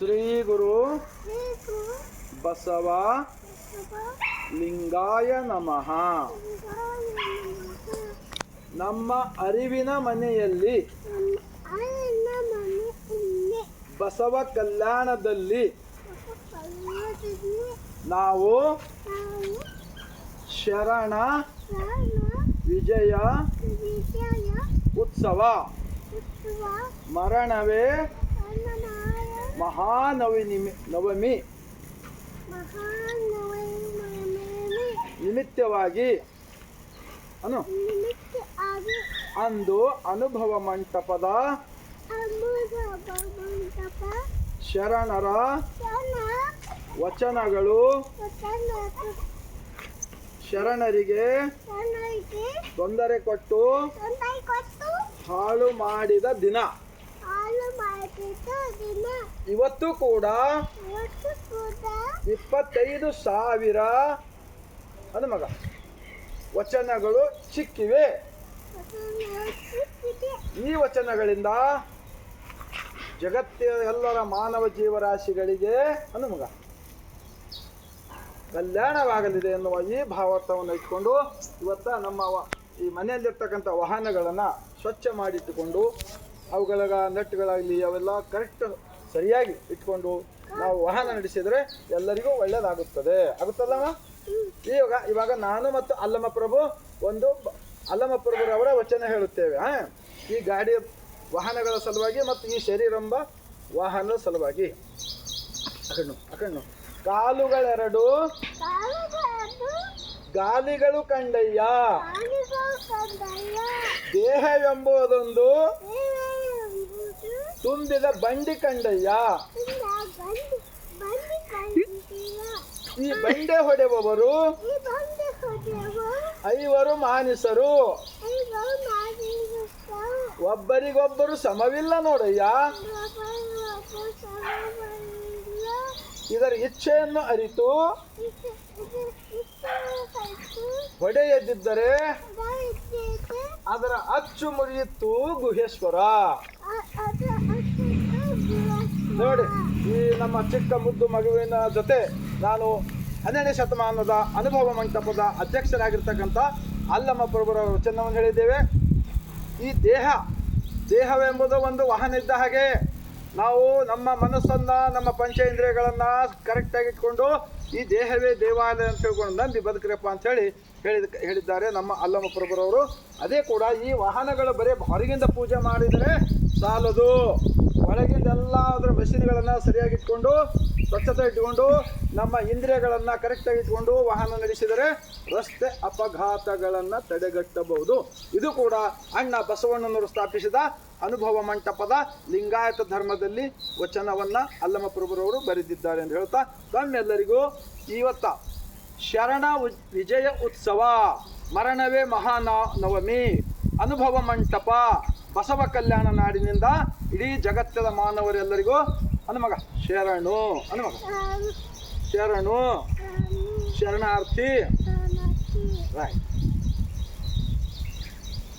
ಶ್ರೀ ಗುರು ಬಸವ ಲಿಂಗಾಯ ನಮಃ. ನಮ್ಮ ಅರಿವಿನ ಮನೆಯಲ್ಲಿ ಬಸವ ಕಲ್ಯಾಣದಲ್ಲಿ ನಾವು ಶರಣ ವಿಜಯ ಉತ್ಸವ ಮರಣವೇ ಅನ್ನನಾಯ ಮಹಾನವಿ ನವಮಿ. ಮಹಾನವಮಿ ನಿಮಿತ್ತವಾಗಿ ಅನು. ಅಂದು ಅನುಭವ ಮಂಟಪದ ಶರಣರ ವಚನಗಳು ಶರಣರಿಗೆ ತೊಂದರೆ ಕೊಟ್ಟು ಹಾಳು ಮಾಡಿದ ದಿನ. ಇವತ್ತು ಕೂಡ ಇಪ್ಪತ್ತೈದು ಸಾವಿರ. ಅದು ಮಗ. ವಚನಗಳು ಸಿಕ್ಕಿವೆ. ಈ ವಚನಗಳಿಂದ ಜಗತ್ತಿನ ಎಲ್ಲರ ಮಾನವ ಜೀವರಾಶಿಗಳಿಗೆ ಅನು ಮಗ. ಕಲ್ಯಾಣವಾಗಲಿದೆ ಎನ್ನುವ ಈ ಭಾವಾರ್ಥವನ್ನು ಇಟ್ಕೊಂಡು ಇವತ್ತ ನಮ್ಮ ಈ ಮನೆಯಲ್ಲಿರ್ತಕ್ಕಂಥ ವಾಹನಗಳನ್ನು ಸ್ವಚ್ಛ ಮಾಡಿಟ್ಟುಕೊಂಡು ಅವುಗಳ ನಟ್ಗಳಾಗಲಿ ಅವೆಲ್ಲ ಕರೆಕ್ಟ್ ಸರಿಯಾಗಿ ಇಟ್ಕೊಂಡು ನಾವು ವಾಹನ ನಡೆಸಿದರೆ ಎಲ್ಲರಿಗೂ ಒಳ್ಳೆಯದಾಗುತ್ತದೆ. ಆಗುತ್ತಲ್ಲಮ್ಮ ಇವಾಗ ಇವಾಗ ನಾನು ಮತ್ತು ಅಲ್ಲಮ್ಮ ಪ್ರಭು ಒಂದು ಅಲ್ಲಮ್ಮ ಪ್ರಭುರವರ ವಚನ ಹೇಳುತ್ತೇವೆ. ಹಾ? ಈ ಗಾಡಿ ವಾಹನಗಳ ಸಲುವಾಗಿ ಮತ್ತು ಈ ಶರೀರಂಬ ವಾಹನದ ಸಲುವಾಗಿ. ಅಕಣ್ಣು ಅಕಣ್ಣು. ಕಾಲುಗಳೆರಡು. ಗಾಲಿಗಳು ಕಂಡಯ್ಯ. ದೇಹವೆಂಬುದೊಂದು ತುಂಬಿದ ಬಂಡಿ ಕಂಡಯ್ಯ. ಈ ಬಂಡೆ ಹೊಡೆಯುವವರು ಐವರು ಮಾನಿಸರು. ಒಬ್ಬರಿಗೊಬ್ಬರು ಸಮವಿಲ್ಲ ನೋಡಯ್ಯ. ಇದರ ಇಚ್ಛೆಯನ್ನು ಅರಿತು ಹೊಡೆಯದಿದ್ದರೆ ಅದರ ಅಚ್ಚು ಮುರಿಯಿತು ಗುಹೇಶ್ವರ ನೋಡಿ, ಈ ನಮ್ಮ ಚಿಕ್ಕ ಮುದ್ದು ಮಗುವಿನ ಜೊತೆ ನಾನು ಹನ್ನೆರಡನೇ ಶತಮಾನದ ಅನುಭವ ಮಂಟಪದ ಅಧ್ಯಕ್ಷರಾಗಿರ್ತಕ್ಕಂಥ ಅಲ್ಲಮ್ಮ ಪ್ರಭುರ ವಚನವನ್ನು ಹೇಳಿದ್ದೇವೆ. ಈ ದೇಹ, ದೇಹವೆಂಬುದು ಒಂದು ವಾಹನ ಇದ್ದ ಹಾಗೆ ನಾವು ನಮ್ಮ ಮನಸ್ಸನ್ನು, ನಮ್ಮ ಪಂಚೇಂದ್ರಿಯಗಳನ್ನ ಕರೆಕ್ಟಾಗಿ ಇಟ್ಕೊಂಡು ಈ ದೇಹವೇ ದೇವಾಲಯ ಅಂತ ಹೇಳ್ಕೊಂಡು ನಂಬಿ ಬದುಕ್ರಪ್ಪ ಅಂತ ಹೇಳಿ ಹೇಳಿದ, ಹೇಳಿದ್ದಾರೆ ನಮ್ಮ ಅಲ್ಲಮ್ಮ ಪ್ರಭುರವರು. ಅದೇ ಕೂಡ ಈ ವಾಹನಗಳು ಬರೀ ಹೊರಗಿಂದ ಪೂಜೆ ಮಾಡಿದರೆ ಸಾಲದು. ಒಳಗಿಂದೆಲ್ಲ ಅದರ ಮೆಷಿನ್ಗಳನ್ನು ಸರಿಯಾಗಿ ಇಟ್ಕೊಂಡು, ಸ್ವಚ್ಛತೆ ಇಟ್ಕೊಂಡು, ನಮ್ಮ ಇಂದ್ರಿಯಗಳನ್ನು ಕರೆಕ್ಟಾಗಿ ಇಟ್ಕೊಂಡು ವಾಹನ ನಡೆಸಿದರೆ ರಸ್ತೆ ಅಪಘಾತಗಳನ್ನು ತಡೆಗಟ್ಟಬಹುದು. ಇದು ಕೂಡ ಅಣ್ಣ ಬಸವಣ್ಣನವರು ಸ್ಥಾಪಿಸಿದ ಅನುಭವ ಮಂಟಪದ ಲಿಂಗಾಯತ ಧರ್ಮದಲ್ಲಿ ವಚನವನ್ನ ಅಲ್ಲಮ ಪ್ರಭುರವರು ಬರೆದಿದ್ದಾರೆ ಅಂತ ಹೇಳ್ತಾ, ತಮ್ಮೆಲ್ಲರಿಗೂ ಇವತ್ತ ಶರಣ ವಿಜಯ ಉತ್ಸವ, ಮರಣವೇ ಮಹಾನ ನವಮಿ ಅನುಭವ ಮಂಟಪ. ಬಸವ ಕಲ್ಯಾಣ ನಾಡಿನಿಂದ ಇಡೀ ಜಗತ್ತದ ಮಾನವರೆಲ್ಲರಿಗೂ ಹನುಮಗ ಶರಣು ಹನುಮಗ. ಶರಣು ಶರಣಾರ್ಥಿ. ರೈಟ್